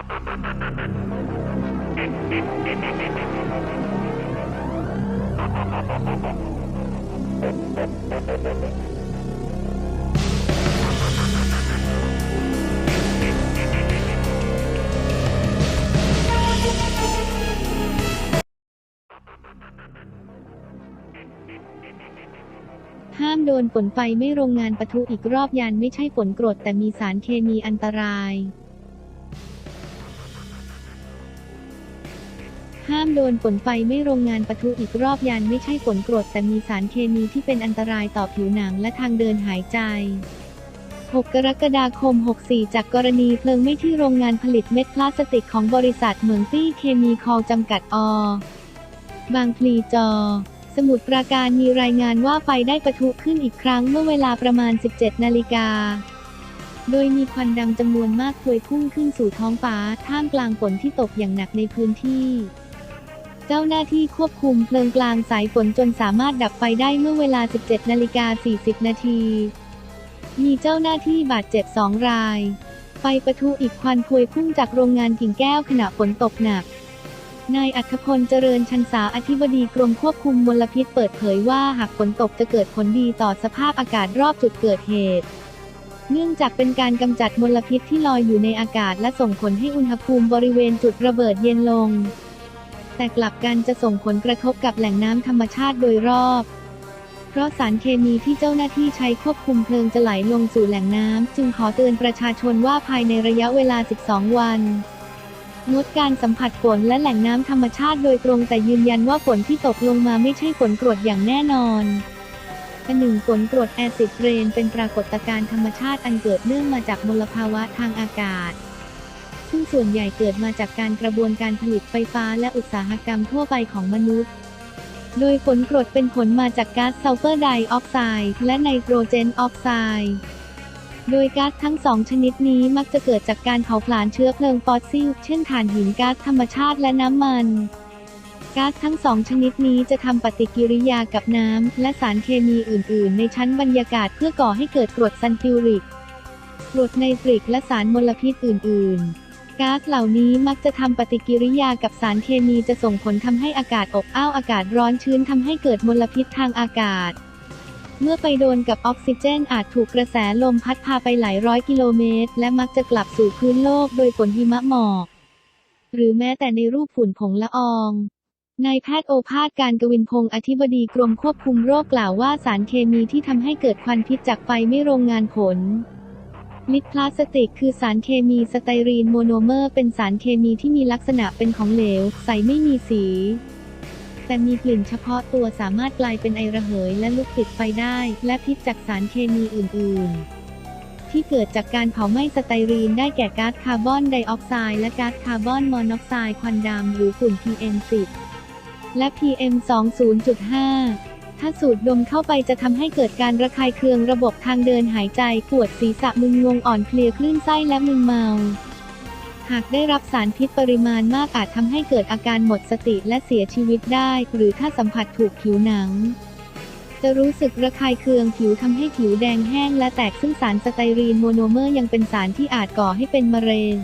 ห้ามโดนฝนไฟไม่โรงงานปะทุอีกรอบยานไม่ใช่ฝนกรดแต่มีสารเคมีอันตราย ห้ามโดนฝนไฟไม่โรงงานปะทุอีกรอบยานไม่ใช่ฝนกรดแต่มีสารเคมีที่เป็นอันตรายต่อผิวหนังและทางเดินหายใจ 6 กรกฎาคม 64 จากกรณีเพลิงไหม้ที่โรงงานผลิตเม็ดพลาสติกของบริษัทเหมืองตี้เคมีคอลจำกัดอ บางพลีจอ สมุทรปราการมีรายงานว่าไฟได้ปะทุขึ้นอีกครั้งเมื่อเวลาประมาณ 17 นาฬิกาโดยมีควันดำจำนวนมากพวยพุ่งขึ้นสู่ท้องฟ้า ท่ามกลางฝนที่ตกอย่างหนักในพื้นที่ เจ้าหน้าที่ควบคุมเพลิงกลางสายฝนจนสามารถดับไฟได้เมื่อเวลา 17 นาฬิกา 40 นาที มีเจ้าหน้าที่บาดเจ็บ 2 ราย ไฟปะทุอีกควันพวยพุ่งจากโรงงานกิ่งแก้วขณะฝนตกหนัก นายอัธพลเจริญชันษาอธิบดีกรมควบคุมมลพิษเปิดเผยว่าหากฝนตกจะเกิดผลดีต่อสภาพอากาศรอบจุดเกิดเหตุเนื่องจากเป็นการกำจัดมลพิษที่ลอยอยู่ในอากาศและส่งผลให้อุณหภูมิบริเวณจุดระเบิดเย็นลง แต่กลับกันจะส่งผลกระทบกับแหล่งน้ำธรรมชาติโดยรอบ เพราะสารเคมีที่เจ้าหน้าที่ใช้ควบคุมเพลิงจะไหลลงสู่แหล่งน้ำจึงขอเตือนประชาชนว่าภายในระยะเวลา 12 วันงดการสัมผัสฝนและแหล่งน้ำธรรมชาติโดยตรงแต่ยืนยันว่าฝนที่ตกลงมาไม่ใช่ฝนกรดอย่างแน่นอนอันหนึ่งฝนกรดแอซิดเรนเป็นปรากฏการณ์ธรรมชาติอันเกิดเนื่องมาจากมลภาวะทางอากาศ ซึ่งส่วนใหญ่เกิดมาจากการกระบวนการผลิตไฟฟ้าและอุตสาหกรรมทั่วไปของมนุษย์ โดยฝนกรดเป็นผลมาจากก๊าซซัลเฟอร์ไดออกไซด์และไนโตรเจนออกไซด์โดยก๊าซทั้งสองชนิดนี้มักจะเกิดจากการเผาผลาญเชื้อเพลิงฟอสซิล เช่นถ่านหินก๊าซธรรมชาติและน้ำมัน ก๊าซทั้งสองชนิดนี้จะทำปฏิกิริยากับน้ำและสารเคมีอื่น ๆ ในชั้นบรรยากาศเพื่อก่อให้เกิดกรดซัลฟิวริก กรดไนตริกและสารมลพิษอื่น ๆ ก๊าซเหล่านี้มักจะทำปฏิกิริยากับสารเคมีจะส่งผลทำให้อากาศอบอ้าวอากาศร้อนชื้นทำให้เกิดมลพิษทางอากาศ เมื่อไปโดนกับออกซิเจนอาจถูกกระแสลมพัดพาไปหลายร้อยกิโลเมตร และมักจะกลับสู่พื้นโลกโดยฝนหิมะหมอก หรือแม้แต่ในรูปฝุ่นผงละอองนายแพทย์โอภาสการกวินพงศ์อธิบดีกรมควบคุมโรคกล่าวว่าสารเคมีที่ทำให้เกิดควันพิษจากไฟไม่โรงงานผล ลิดพลาสติกคือสารเคมีสไตรีนโมโนเมอร์ เป็นสารเคมีที่มีลักษณะเป็นของเหลว ใสไม่มีสี แต่มีกลิ่นเฉพาะตัวสามารถกลายเป็นไอระเหย และลุกติดไฟได้ และพิษจากสารเคมีอื่น ๆ ที่เกิดจากการเผาไหม้สไตรีนได้แก่ก๊าซคาร์บอนไดออกไซด์และก๊าซคาร์บอนมอนอกไซด์ควันดำหรือฝุ่น PM10 และ PM 2.0.5 ถ้าสูดดมเข้าไปจะทำให้เกิดการระคายเคืองระบบทางเดินหายใจ ปวดศีรษะมึนงงอ่อนเพลียคลื่นไส้และมึนเมา หากได้รับสารพิษปริมาณมากอาจทำให้เกิดอาการหมดสติและเสียชีวิตได้ หรือถ้าสัมผัสถูกผิวหนัง จะรู้สึกระคายเคืองผิวทำให้ผิวแดงแห้งและแตกซึ่งสารสไตรีนโมโนเมอร์ยังเป็นสารที่อาจก่อให้เป็นมะเร็ง